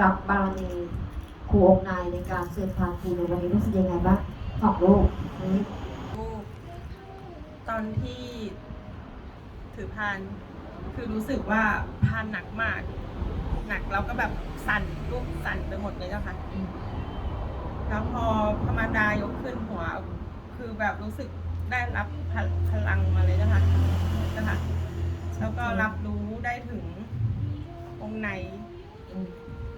กับบารมีครูองค์นายในการเชิญพานครูในวันนี้รู้สึกยังไงบ้างของลูกอันนี้ตอนที่ถือพานคือรู้สึกว่าพานหนักมาก หนักแล้วก็แบบสั่นลูกสั่นไปหมดเลยเจ้าค่ะแล้วพอพระมารดายกขึ้นหัว คือแบบรู้สึกได้รับพลพลังมาเลยเจ้าค่ะเจ้าค่ะแล้วก็รับรู้ได้ถึงองค์ในอืม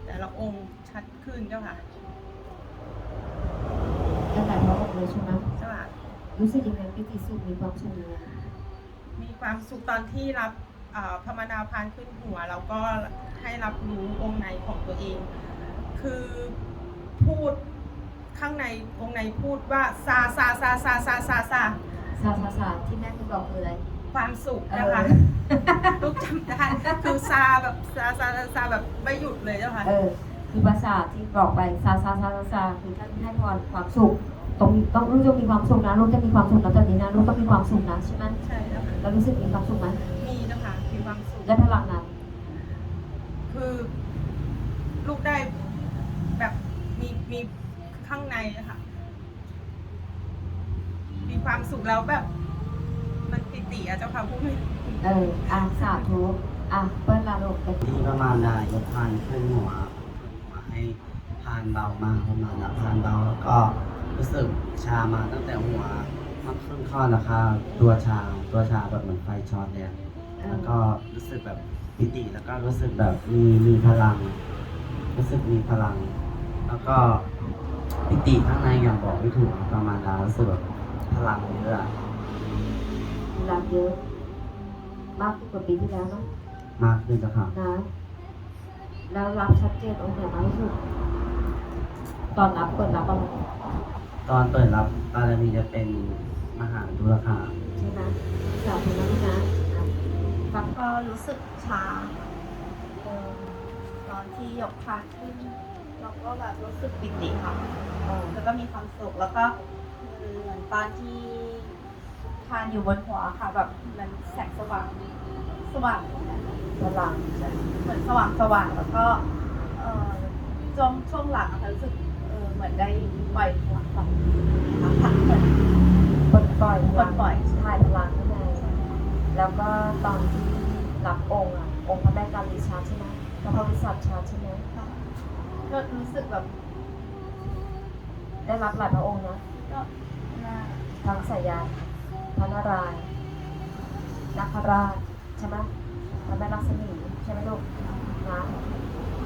แต่ละองค์ชัดขึ้นเจ้าค่ะตั้งแต่พระองค์เลยใช่ไหมเจ้าค่ะรู้สึกยังไงปิติสุขมีความสุขยังไงมีความสุขตอนที่รับเอ่อพระมารดาพานขึ้นหัวแล้วก็ให้รับรู้องค์ในของตัวเอง คือพูดข้างในองค์ในพูดว่าซาซาซาซาซาซาซาซาซาซาที่แม่คุณบอกคืออะไร ความสุขเอนะคะอลูกจำได้คือซาแบบซาซาซาซาแบบไม่หยุดเลยเจ้าค่ะ เออคือภาษาที่บอกไปซาซาซาซาซาคือท่านให้พรความสุขต้องมีต้องลูกต้องมีความสุขนะลูกจะมีความสุขนะตอนนี้นะลูกต้องมีความสุขนะใช่ไหมใช่เจ้าค่ะเรารู้สึกมีความสุขไหมมีเจ้าค่ะมีความสุข ได้พลังนั้นคือลูกได้แบบมีมีข้างในอะค่ะ มีความสุขแล้วแบบ มันปิติอะเจ้าค่ะพูดไม่ถูกเอออะสาธุอะเปิ้ลลาลูกไปที่ประมาณดายกพานขึ้นหัวขึ้นหัวให้พานเบามากประมาณนะพานเบาแล้วก็รู้สึกชามาตั้งแต่หัวมันขึ้นข้อนะคะตัวชาตัวชาแบบเหมือนไฟช็อตเนี่ยแล้วก็รู้สึกแบบปิติแล้วก็รู้สึกแบบมีมีพลัง รู้สึกมีพลัง แล้วก็ปิติข้างในอย่างบอกไม่ถูกประมาณนั้นรู้สึกแบบพลังเยอะอะ รับเยอะ มากกว่าปีที่แล้วเนอะมากขึ้นนะคะนะ แล้วรับชัดเจนองค์ไหนมากที่สุดตอนรับเปิดรับอะไรตอนเปิดรับบารมีจะเป็นมหาดุลคาใช่ไหมสาธุนะลูกนะอะฟังก็รู้สึกชาเออตอนที่ยกพานขึ้นเราก็แบบรู้สึกปิติค่ะเออแล้วก็มีความสุขแล้วก็เหมือนตอนที่ พานอยู่บนหัวค่ะแบบมันแสงสว่าง สว่างพลังเหมือนสว่างสว่างแล้วก็เออช่วงช่วงหลังอะค่ะรู้สึกเออเหมือนได้ปล่อยพลังแบบพักเหมือนปลดปล่อยพลังปลดปล่อยถ่ายพลังข้างในแล้วก็ตอนที่รับองค์อะ องค์พระแม่กาลีชาใช่ไหมพระโพธิสัตว์ชาใช่ไหมก็รู้สึกแบบได้รับหลายพระองค์นะก็น่า ทั้งสายยา นารายณ์นาคราชใช่ไหมพระแม่ลักษมีใช่ไหมลูกนะ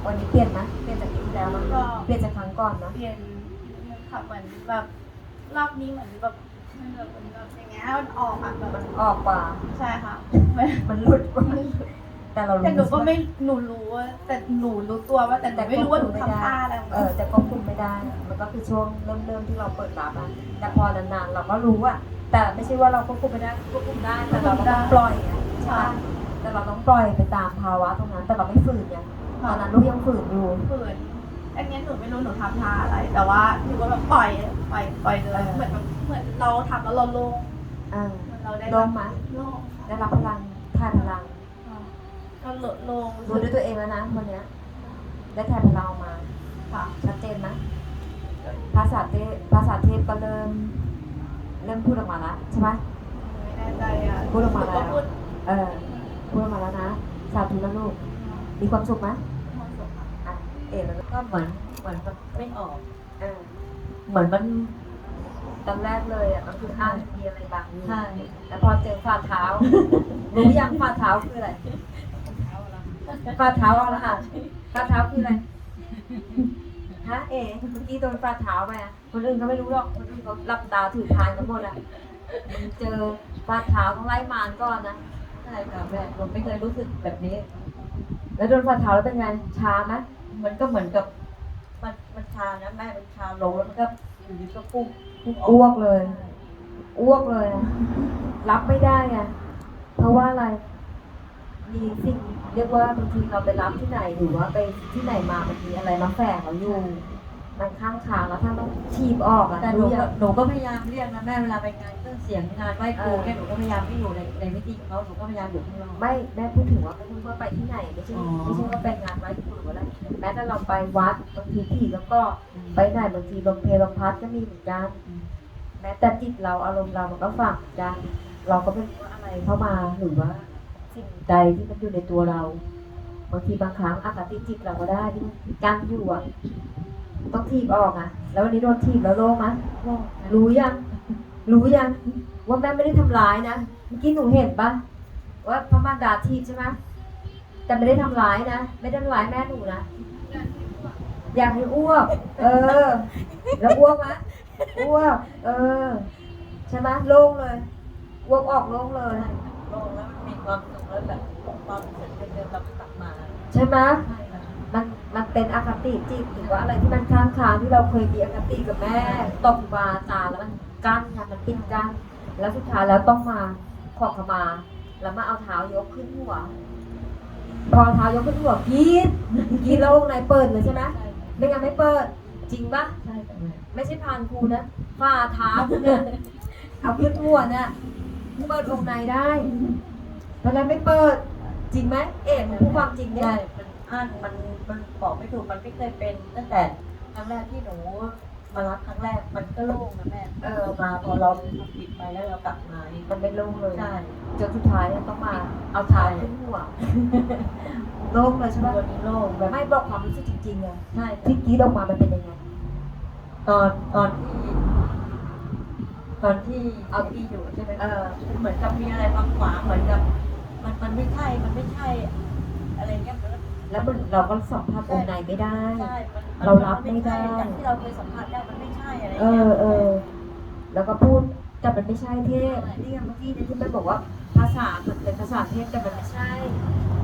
วันนี้เปลี่ยนไหมเปลี่ยนจากปีที่แล้วมั้ยเปลี่ยนจากครั้งก่อนนะเปลี่ยนค่ะเหมือนแบบรอบนี้เหมือนแบบมันแบบมันแบบอย่างเงี้ยมันออกอะแบบมันออกกว่าใช่ค่ะมันมันหลุดกว่าแต่เรารู้แต่หนูก็ไม่ใช่หหนูรู้ว่าแต่หนูรู้ตัวว่าแต่หนูไม่รู้ว่าหนูทำท่าอะไรของเอมันอแต่ควบคุมไม่ได้ มันก็คือช่วงเริ่มเริ่มที่เราเปิดรับอะแต่พอนานๆเราก็รู้อะ แต่ไม่ใช่ว่าเราควบคุมไม่ได้ควบคุมได้แต่เราก็ต้องปล่อยไงใช่ปะแต่เราต้องปล่อยไปตามภาวะตรงนั้น แต่เราไม่ฝืนไงตอนนั้นลูกยังฝืนอยู่ ฝืนอันเนี้ยหนูไม่รู้หนูทำท่าอะไร แต่ว่าหนูก็แบบปล่อยปล่อยปล่อยเลยเหมือนแบบเหมือนเราทำแล้วเราโล่งอ่าเหมือนเราได้โล่งไหมโล่งได้รับพลังถ่ายพลังค่ะก็โล่งโล่งรู้ด้วยตัวเองแล้วนะวันเนี้ยได้ถ่ายพลังออกมาค่ะชัดเจนไหมภาษาเทพภาษาเทพก็เริ่ม เริ่มพูดออกมาแล้วใช่ไหมไม่แน่ใจอะพูดออกมาหนูแล้ก็วพูดเออพูดออกมาแล้วนะ สาธุนะลูก มีความสุขไหมความสุขค่ะอะเอ๋แล้วก็เหมือนเหมือนมันไม่ออกเออเหมือนมันตอนแรกเลยอะมันคืออ้างมีอะไรบางอยู่ใช่แต่พอเจอฝ่าเท้า รู้ยังฝ่าเท้าคืออะไรฝ่าเท้าเอาละค่ะฝ่าเท้าคืออะไร ฮะเอ๋เมื่อกี้โดนฝ่าเท้าไปอะคนอื่นเขาไม่รู้หรอกคนอื่นเขาหลับตาถือทานกันหมดอะมึงเจอฝ่าเท้าต้องไล่มารก่อนนะใช่ค่ะแม่ผมไม่เคยรู้สึกแบบนี้ แล้วโดนฝ่าเท้าแล้วเป็นไงชาไหมมันก็เหมือนกับ มันมันชานะแม่มันชาลงแล้วมันก็อยู่ดีก็พุ่งพุ่งออ้วอกกเลย อ้วกเลยอะรับไม่ได้ไงเพราะว่าอะไร มีสิ่งเรียกว่าบางทีเราไปรับที่ไหนหรือว่าไปที่ไหนมามันมีอะไรมาแฝงเราอยู่มันข้างทางแล้วถ้าต้องทีบออกอะแต่หนูรู้ก็ยังหนูก็พยายามเรียกนะแม่เวลาไปงานเครื่องเสียงงานไหว้ครูเออแค่หนูก็พยายามไม่อยู่ในในมิติของเขาหนูก็พยายามอยู่ข้างนอกไม่แม่พูดถึงว่าไม่รู้ว่าไปที่ไหนไม่ใช่อ๋อไม่ใช่ว่าไปงานไหว้ครูหรืออะไรแม้แต่เราไปวัดบางทีผีแล้วก็ไปไหนบางทีลมเพลลมพัดก็มีเหมือนกันแม้แต่จิตเราอารมณ์เรามันก็ฝังเหมือนกันเราก็ไม่รู้ว่าอะไรเข้ามาหรือว่า สิ่งใดที่มันอยู่ในตัวเราบางทีบางครั้งอคติจิตเราก็ได้ที่มันกั้นอยู่อะต้องทีบออกอะแล้ววันนี้โดนทีบแล้วโล่งไหมรู้ยัง รู้ยังว่าแม่ไม่ได้ทำร้ายนะเมื่อกี้หนูเห็นปะว่าพระมารดาทีบใช่ไหมแต่ไม่ได้ทำร้ายนะไม่ได้ทำร้ายแม่หนูนะอยากให้อ้วก เออ แล้วอ้วกไหมอ้วก เออ ใช่ไหมโล่งเลยอ้วกออกโล่งเลยโลกแล้วมันมีความสุข แล้วแบบความรู้สึกเดิมๆเราก็กลับมาใช่ไหมใช่ค่ะมันมันเป็นอคติจิตหรือว่าอะไรที่มันค้างคาที่เราเคยมีอคติกับแม่ตกบาตาแล้วมันกั้นนะมันปิดกั้นแล้วสุดท้ายแล้วต้องมาขอขมา แล้วมาเอาเท้ายกขึ้นหัวพอเท้ายกขึ้นหัวกรีดกรีดแล้ววงในเปิดเลยใช่ไหมใช่ค่ะไม่งั้นไม่เปิด จริงปะใช่ค่ะแม่ไม่ใช่พานครูนะฝ่าเท้าคุณเนี่ยเอาขึ้นหัวเนี่ยเปิดวงในได้ เพราะฉะนั้นไม่เปิด จริงไหมเอกพูดความจริงเนี่ยใช่มันอั้นมันมันบอกไม่ถูกมันไม่เคยเป็น ตั้งแต่ครั้งแรกที่หนูมารับครั้งแรกมันก็โล่งนะแม่เออ มาพอเราทำผิดไปแล้วเรากลับมานี่มันไม่โล่งเลยใช่จนสุดท้ายเนี่ยต้องมาเอาเท้าขึ้นหัวโล่งเลยใช่ปะตัวนี้โล่งแบบไม่บอกความรู้สึกจริงๆอะใช่ที่กรีดออกมามันเป็นยังไงตอนตอนที่ ตอนที่เอาที่อยู่ใช่ไหมเออเหมือนกับมีอะไรบางขวางเหมือนกับ มันมันไม่ใช่มันไม่ใช่ อะไรเงี้ยมันแล้วมันเราก็สัมผัสองค์ในไม่ได้ ใช่มันมันเรารับไม่ได้จากที่เราเคยสัมผัสได้มันไม่ใช่อะไรเอเงี้อยเออแล้วก็พูดแต่มันไม่ใช่เทพนี่ไงเมื่อกี้เนี่ยที่แม่บอกว่าภาษามันเป็นภาษาเทพแต่มันไม่ใช่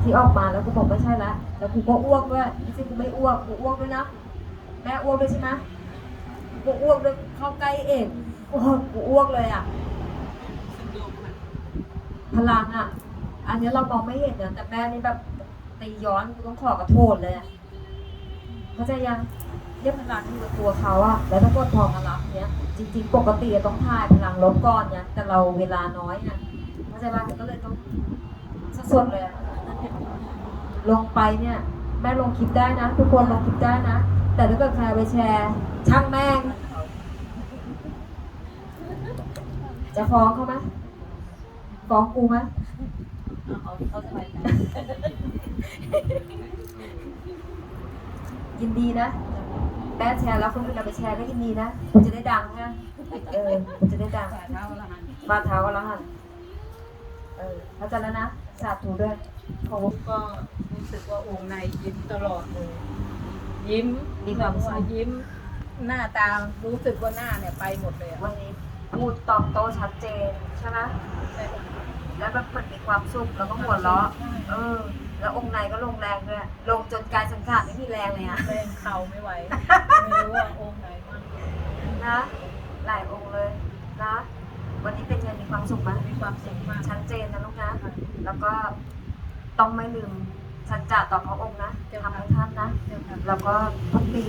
ที่ออกมาแล้วกูบอกไม่ใช่ละแล้วกูก็อ้วกด้วยไม่ใช่กูไม่อ้วกกูอ้วกด้วยนะแม่อ้วกด้วยใช่ไหมกูอ้วกด้วยเข้าใกล้เอ กกูกูอ้วกเลยอะ พลังอะ อันนี้เรามองไม่เห็นนะแต่แม่นี่แบบตีย้อนกูต้องขอกระโทษเลยอะเข้าใจยังเรียกพลังที่อยู่กับตัวเขาอะแล้วถ้ากดพอมารับเนี้ย จริง ๆ ปกติต้องถ่ายพลังลบก่อนเนี่ยแต่เราเวลาน้อยเนี่ยเข้าใจป่ะก็เลยต้องสดๆเลยอะลงไปเนี่ยแม่ลงคลิปได้นะ ทุกคนลงคลิปได้นะ แต่ถ้าเกิดใครไปแชร์ช่างแม่ง จะฟ้องเขาไหมฟ้องกูไหมเอาเขาสบายใจยินดีนะแม่แชร์แล้วคนอื่นเอาไปแชร์ก็ยินดีนะคุณจะได้ดังนะเออคุณจะได้ดังบาเท้าก็แล้วหันเออเข้าใจแล้วนะสาธุด้วยเขาก็รู้สึกว่าองค์ในยิ้มตลอดเลยยิ้มมีความสุขยิ้ม หน้าตารู้สึกว่าหน้าเนี่ยไปหมดเลยอะวันนี้ พูดตอบโต้ชัดเจนใช่ไหมแล้วแบบเหมือนมีความสุขแล้วก็หัวเราะเออ แล้วองค์ในก็ลงแรงด้วยลงจนกายสังขารไม่มีแรงเลยอะแรงเข่าไม่ไหวไม่รู้ว่าองค์ไหนมั่งนะ หลายองค์เลยนะวันนี้เป็นไงมีความสุขไหมมีความสุขมากชัดเจนนะลูกนะแล้วก็ต้องไม่ลืมสัจจะต่อพระองค์นะทำให้ท่านนะเจ้าค่ะแล้วก็ทุกปี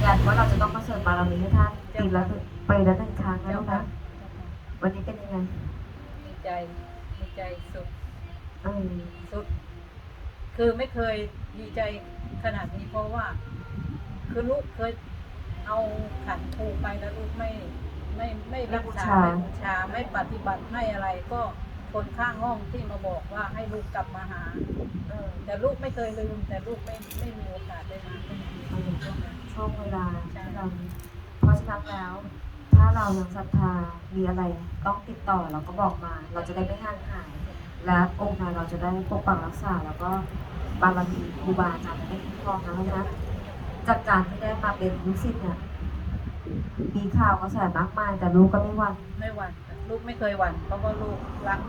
ยืนยันว่าเราจะต้องมาเสริมบารมีให้ท่านปีละหนึ่งปีละหนึ่งครั้งนะเจ้าลูกค่ะนะวันนี้เป็นยังไงดีใจดีใจสุดเออสุด คือไม่เคยดีใจขนาดนี้เพราะว่า คือลูกเคยเอาขันครูไปแล้วลูกไม่ไม่ไม่รักษาไม่บูชาไม่ปฏิบัติไม่อะไรก็ คนข้างห้องที่มาบอกว่าให้ลูกกลับมาหาเออแต่ลูกไม่เคยลืมแต่ลูกไม่ไม่มีโอกาสได้มาช่วงเวลาที่เราเพราะฉะนั้นแล้ว ถ้าเรายังศรัทธามีอะไรต้องติดต่อเราก็บอกมา เราจะได้ไม่ห่างหาย และองค์นายเราจะได้ปกปักรักษา แล้วก็บารมีครูบาอาจารย์ได้คุ้มครองนะลูกนะจากการที่ได้มาเป็นลูกศิษย์เนี่ยมีข่าวกระแสมากมายแต่ลูกก็ไม่หวันไม่หวั่น ลูกไม่เคยหวั่นเพราะว่าลูกรัก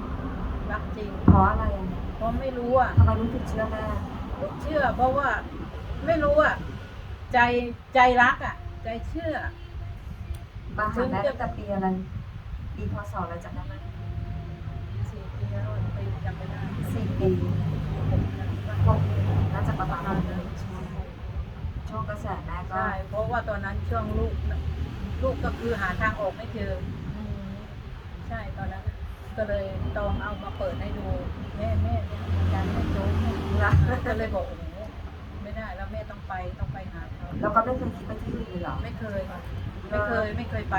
รักจริงเพราะอะไรอะเพราะไม่รู้อะทำไมลูกถึงเชื่อแม่ลูกเชื่อ เพราะว่าไม่รู้อะใจใจรักอะ ใจเชื่อมาหาแม่ตั้งแต่ปีอะไรปีพศอะไรจำได้ไหมสี่ปีแล้วไปจำไม่ได้สี่ปีหกปีน่าจะประมาณนั้นจช่วงกระแสแม่ก็ใช่เพราะว่าตอนนั้นช่วงลูกลูกก็คือหาทางออกไม่เจออืม ใช่ตอนนั้นก็เลยตองเอามาเปิดให้ดูแม่แม่เนี่ยอาจารย์ไม่โจ๊กเนี่ยนะก็เลยบอกโอ้โหไม่ได้แล้วแม่ต้องไปต้องไปหาเขาแล้วก็ไม่เคยคิดไปที่อื่นเลยเหรอไม่เคยค่ะไม่เคยไม่เคยไป